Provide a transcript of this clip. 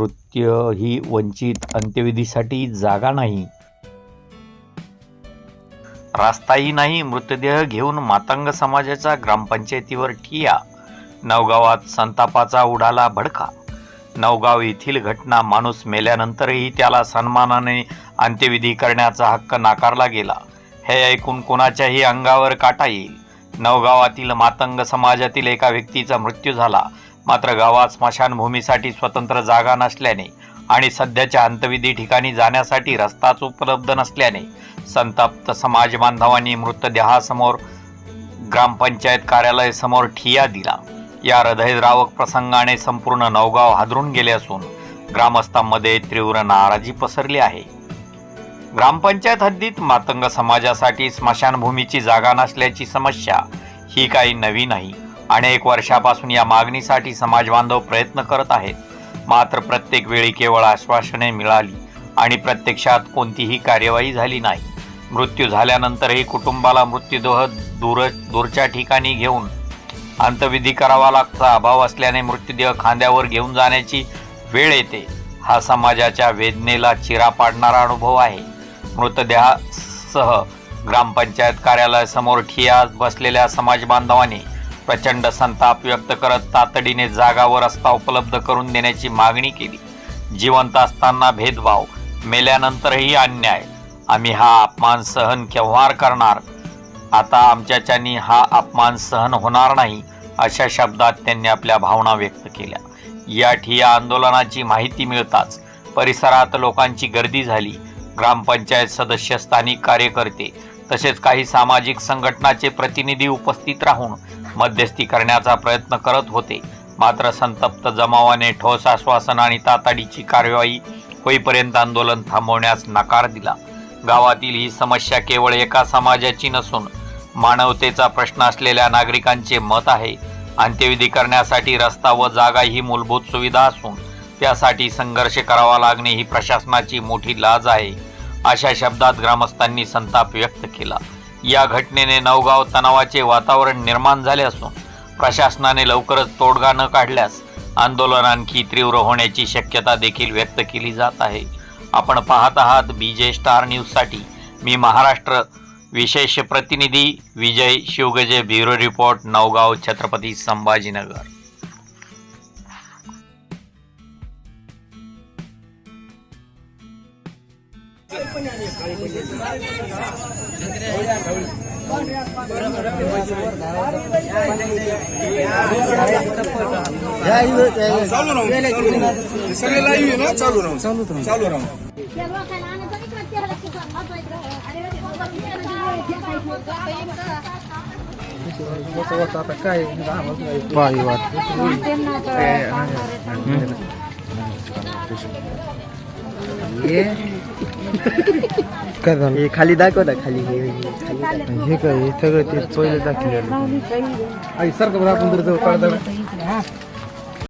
नृत्य ही वंचित अंत्यविधीसाठी जागा नाही. रास्ताही नाही मृतदेह घेऊन मातंग समाजाच्या ग्रामपंचायतीवर ठिया. नवगावात संतापाचा उडाला भडका. नवगाव येथील घटना माणूस मेल्यानंतरही त्याला सन्मानाने अंत्यविधी करण्याचा हक्क नाकारला गेला. हे ऐकून कोणाच्याही अंगावर काटा येईल. नवगावातील मातंग समाजातील एका व्यक्तीचा मृत्यू झाला. मात्र गावात स्मशानभूमीसाठी स्वतंत्र जागा नसल्याने आणि सध्याच्या अंत्यविधी ठिकाणी जाण्यासाठी रस्ताच उपलब्ध नसल्याने संतप्त समाज बांधवांनी मृतदेहासमोर ग्रामपंचायत कार्यालयासमोर ठिया दिला. या हृदयद्रावक प्रसंगाने संपूर्ण नवगाव हादरून गेले असून ग्रामस्थांमध्ये तीव्र नाराजी पसरली आहे. ग्रामपंचायत हद्दीत मातंग समाजासाठी स्मशानभूमीची जागा नसल्याची समस्या ही काही नवी नाही. अनेक वर्षापासून या मागणीसाठी समाज बांधव प्रयत्न करत आहेत. मात्र प्रत्येक वेळी केवळ आश्वासने मिळाली आणि प्रत्यक्षात कोणतीही कार्यवाही झाली नाही. मृत्यू झाल्यानंतरही कुटुंबाला मृत्यूदेह दूर दूरच्या ठिकाणी घेऊन अंतविधी करावा लागता अभाव असल्याने मृत्यूदेह खांद्यावर घेऊन जाण्याची वेळ येते. हा समाजाच्या वेदनेला चिरा पाडणारा अनुभव आहे. मृतदेहासह ग्रामपंचायत कार्यालयासमोर ठिया बसलेल्या समाज बांधवांनी प्रचंड संताप व्यक्त करत तातडीने जागा व रस्ता उपलब्ध करून देण्याची मागणी केली. जिवंत असताना भेदभाव मेल्यानंतरही अन्याय. आम्ही हा अपमान सहन केव्हा करणार? आता आमच्याच्यानी हा अपमान सहन होणार नाही अशा शब्दात त्यांनी आपल्या भावना व्यक्त केल्या. या ठिया आंदोलनाची माहिती मिळताच परिसरात लोकांची गर्दी झाली. ग्रामपंचायत सदस्य स्थानिक कार्यकर्ते तसेच काही सामाजिक संघटनाचे प्रतिनिधी उपस्थित राहून मध्यस्थी करण्याचा प्रयत्न करत होते. मात्र संतप्त जमावाने ठोस आश्वासन आणि तातडीची कार्यवाही होईपर्यंत आंदोलन थांबवण्यास नकार दिला. गावातील ही समस्या केवळ एका समाजाची नसून मानवतेचा प्रश्न असलेल्या नागरिकांचे मत आहे. अंत्यविधी करण्यासाठी रस्ता व जागा ही मूलभूत सुविधा असून त्यासाठी संघर्ष करावा लागणे ही प्रशासनाची मोठी लाज आहे अशा शब्दात ग्रामस्थांनी संताप व्यक्त केला. या घटनेने नवगाव तणावाचे वातावरण निर्माण झाले असून प्रशासनाने लवकरच तोडगा न काढल्यास आंदोलन आणखी तीव्र होण्याची शक्यता देखील व्यक्त केली जात आहे. आपण पाहत आहात बी जे स्टार न्यूजसाठी मी महाराष्ट्र विशेष प्रतिनिधी विजय शिवगजे ब्युरो रिपोर्ट नवगाव छत्रपती संभाजीनगर. सगळे लाईव्ह ना चालू राहू चालू राहू चालू राहू आता काय वाट काय झालं? हे खाली दाखव ना खाली हे हे. खाली. हे काय हे सगळं ते पहिले दाखवलेलं. आई सारखं बरं आपण जर जवळ काढता